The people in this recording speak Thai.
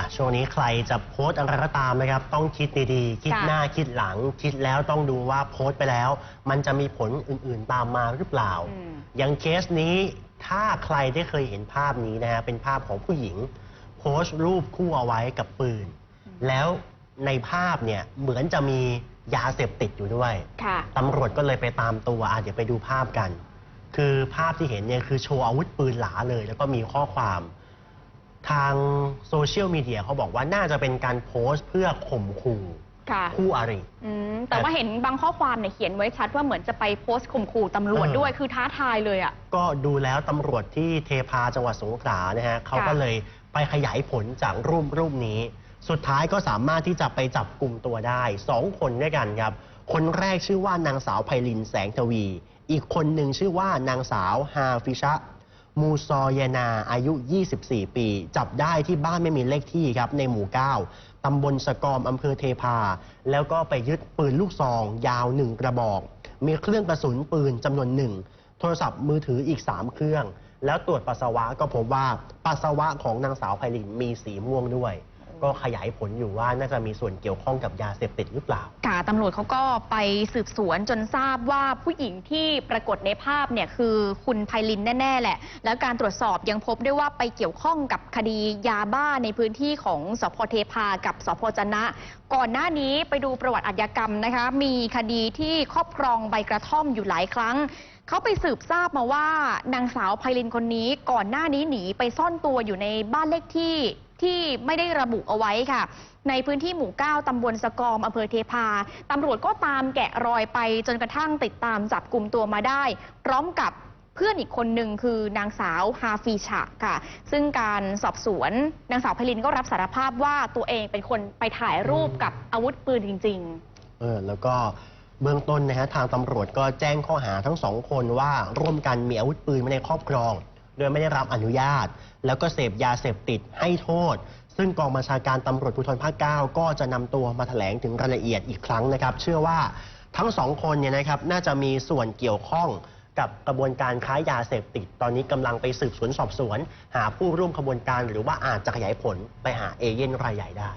อะช่วงนี้ใครจะโพสต์อะไรก็ตามนะครับ ต้องคิดดีๆ คิดค่ะ หน้าคิดหลัง คิดแล้วต้องดูว่าโพสต์ไปแล้ว มันจะมีผลอื่นๆตามมาหรือเปล่า อืม อย่างเคสนี้ถ้าใครได้เคยเห็นภาพนี้นะฮะเป็นภาพของผู้หญิง โพสต์รูปคู่เอาไว้กับปืน แล้วในภาพเนี่ยเหมือนจะมียาเสพติดอยู่ด้วย ค่ะ ตำรวจก็เลยไปตามตัวอะเดี๋ยวไปดูภาพกัน คือภาพที่เห็นเนี่ยคือโชว์อาวุธปืนหลาเลย แล้วก็มีข้อความ ทางโซเชียลมีเดียเขาบอกว่าน่าจะเป็นการโพสต์เพื่อข่มขู่ค่ะคู่อริ อืมแต่ว่าเห็นบางข้อความเนี่ยเขียนไว้ชัดว่าเหมือนจะไปโพสต์ข่มขู่ตำรวจเออ ด้วยคือท้าทายเลยอะ ก็ดูแล้วตำรวจที่เทพาจังหวัดสงขลานะฮะเขาก็เลยไปขยายผลจากรูปรูปนี้ สุดท้ายก็สามารถที่จะไปจับกลุ่มตัวได้สองคนด้วยกันครับ คนแรกชื่อว่านางสาวไพลินแสงทวี อีกคนหนึ่งชื่อว่านางสาวฮาฟิชะ มูซอยนาอายุ 24 ปี จับได้ที่บ้านไม่มีเลขที่ครับในหมู่ 9 ตำบลสะกอมอำเภอเทพา แล้วก็ไปยึดปืนลูกซอง ยาวหนึ่งกระบอก มีเครื่องกระสุนปืนจำนวนหนึ่ง โทรศัพท์มือถืออีก 3 เครื่อง แล้วตรวจปัสสาวะก็พบว่าปัสสาวะของนางสาวไพลินมีสีม่วงด้วย ก็ขยายผลอยู่ว่าน่าจะมีส่วนเกี่ยวข้องกับยาเสพติดหรือเปล่า ค่ะตำรวจเขาก็ไปสืบสวนจนทราบว่าผู้หญิงที่ปรากฏในภาพเนี่ยคือคุณไพลินแน่ ๆ แหละ แล้วการตรวจสอบยังพบด้วยว่าไปเกี่ยวข้องกับคดียาบ้าในพื้นที่ของสพเทพากับสพจนะ ก่อนหน้านี้ไปดูประวัติอาชญากรรมนะคะ มีคดีที่ครอบครองใบกระท่อมอยู่หลายครั้งเขาไปสืบทราบมาว่านางสาวไพลินคนนี้ ก่อนหน้านี้หนีไปซ่อนตัวอยู่ในบ้านเลขที่ ที่ไม่ได้ระบุเอาไว้ค่ะ ในพื้นที่หมู่ 9 ตำบลสะกอมอำเภอเทพา ตำรวจก็ตามแกะรอยไปจนกระทั่งติดตามจับกลุ่มตัวมาได้ พร้อมกับเพื่อนอีกคนหนึ่งคือนางสาวฮาฟีชะค่ะ ซึ่งการสอบสวนนางสาวไพลินก็รับสารภาพว่าตัวเองเป็นคนไปถ่ายรูปกับอาวุธปืนจริง ๆ เออแล้วก็เบื้องต้นนะฮะทางตำรวจก็แจ้งข้อหาทั้งสองคนว่าร่วมกันมีอาวุธปืนไว้ในครอบครอง โดยไม่ได้รับอนุญาต แล้วก็เสพยาเสพติดให้โทษ ซึ่งกองบัญชาการตำรวจภูธรภาค 9 ก็จะนำตัวมาแถลงถึงรายละเอียดอีกครั้งนะครับ เชื่อว่าทั้งสองคนเนี่ยนะครับน่าจะมีส่วนเกี่ยวข้องกับกระบวนการค้ายาเสพติด ตอนนี้กำลังไปสืบสวนสอบสวน หาผู้ร่วมขบวนการหรือว่าอาจจะขยายผลไปหาเอเย่นรายใหญ่ได้